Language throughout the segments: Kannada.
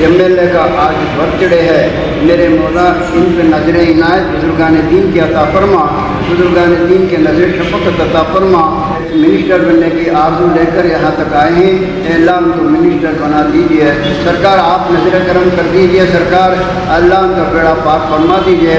एमएलए का आज बर्थडे है। मेरे मौला, इन पर नज़र इनायत बुजुर्गान दीन की अता फरमा। बुजुर्गान दीन के नज़र शफकत अता फरमा। मिनिस्टर बनने की आरज़ू लेकर यहाँ तक आए हैं। अल्लाह उनको मिनिस्टर बना दीजिए। सरकार, आप नज़र करम कर दीजिए। सरकार, अल्लाह उनका बेड़ा पार फरमा दीजिए।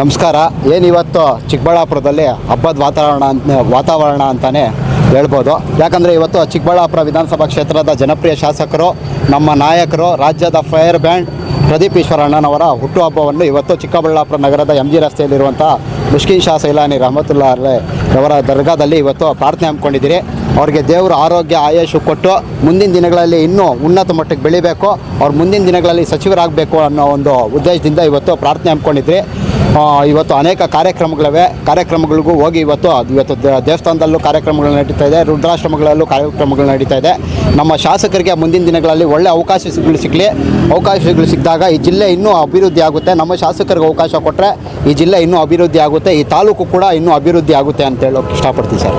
ನಮಸ್ಕಾರ. ಏನಿವತ್ತು ಚಿಕ್ಕಬಳ್ಳಾಪುರದಲ್ಲಿ ಹಬ್ಬದ ವಾತಾವರಣ ಅಂತ ವಾತಾವರಣ ಅಂತಲೇ ಹೇಳ್ಬೋದು. ಯಾಕಂದರೆ ಇವತ್ತು ಚಿಕ್ಕಬಳ್ಳಾಪುರ ವಿಧಾನಸಭಾ ಕ್ಷೇತ್ರದ ಜನಪ್ರಿಯ ಶಾಸಕರು, ನಮ್ಮ ನಾಯಕರು, ರಾಜ್ಯದ ಫೈರ್ ಬ್ಯಾಂಡ್ ಪ್ರದೀಪ್ ಈಶ್ವರಣ್ಣನವರ ಹುಟ್ಟುಹಬ್ಬವನ್ನು ಇವತ್ತು ಚಿಕ್ಕಬಳ್ಳಾಪುರ ನಗರದ ಎಂ ಜಿ ರಸ್ತೆಯಲ್ಲಿರುವಂಥ ಮುಷ್ಕಿನ್ ಶಾ ಸೈಲಾನಿ ರಹಮತುಲ್ಲಾ ಅವರ ದರ್ಗಾದಲ್ಲಿ ಇವತ್ತು ಪ್ರಾರ್ಥನೆ ಹಮ್ಮಿಕೊಂಡಿದ್ದೀರಿ. ಅವರಿಗೆ ದೇವರು ಆರೋಗ್ಯ ಆಯಸ್ಸು ಕೊಟ್ಟು ಮುಂದಿನ ದಿನಗಳಲ್ಲಿ ಇನ್ನೂ ಉನ್ನತ ಮಟ್ಟಕ್ಕೆ ಬೆಳಿಬೇಕು. ಅವ್ರು ಮುಂದಿನ ದಿನಗಳಲ್ಲಿ ಸಚಿವರಾಗಬೇಕು ಅನ್ನೋ ಒಂದು ಉದ್ದೇಶದಿಂದ ಇವತ್ತು ಪ್ರಾರ್ಥನೆ ಹಮ್ಮಿಕೊಂಡಿದ್ರಿ ಇವತ್ತು ಅನೇಕ ಕಾರ್ಯಕ್ರಮಗಳಿವೆ. ಕಾರ್ಯಕ್ರಮಗಳಿಗೂ ಹೋಗಿ ಇವತ್ತು ಇವತ್ತು ದೇವಸ್ಥಾನದಲ್ಲೂ ಕಾರ್ಯಕ್ರಮಗಳು ನಡೀತಾ ಇದೆ. ರುದ್ರಾಶ್ರಮಗಳಲ್ಲೂ ಕಾರ್ಯಕ್ರಮಗಳು ನಡೀತಾ ಇದೆ. ನಮ್ಮ ಶಾಸಕರಿಗೆ ಮುಂದಿನ ದಿನಗಳಲ್ಲಿ ಒಳ್ಳೆ ಅವಕಾಶಗಳು ಸಿಗಲಿ. ಅವಕಾಶಗಳು ಸಿಕ್ಕಿದಾಗ ಈ ಜಿಲ್ಲೆ ಇನ್ನೂ ಅಭಿವೃದ್ಧಿ ಆಗುತ್ತೆ. ನಮ್ಮ ಶಾಸಕರಿಗೆ ಅವಕಾಶ ಕೊಟ್ಟರೆ ಈ ಜಿಲ್ಲೆ ಇನ್ನೂ ಅಭಿವೃದ್ಧಿ ಆಗುತ್ತೆ. ಈ ತಾಲೂಕು ಕೂಡ ಇನ್ನೂ ಅಭಿವೃದ್ಧಿ ಆಗುತ್ತೆ ಅಂತ ಹೇಳೋಕೆ ಇಷ್ಟಪಡ್ತೀನಿ sir.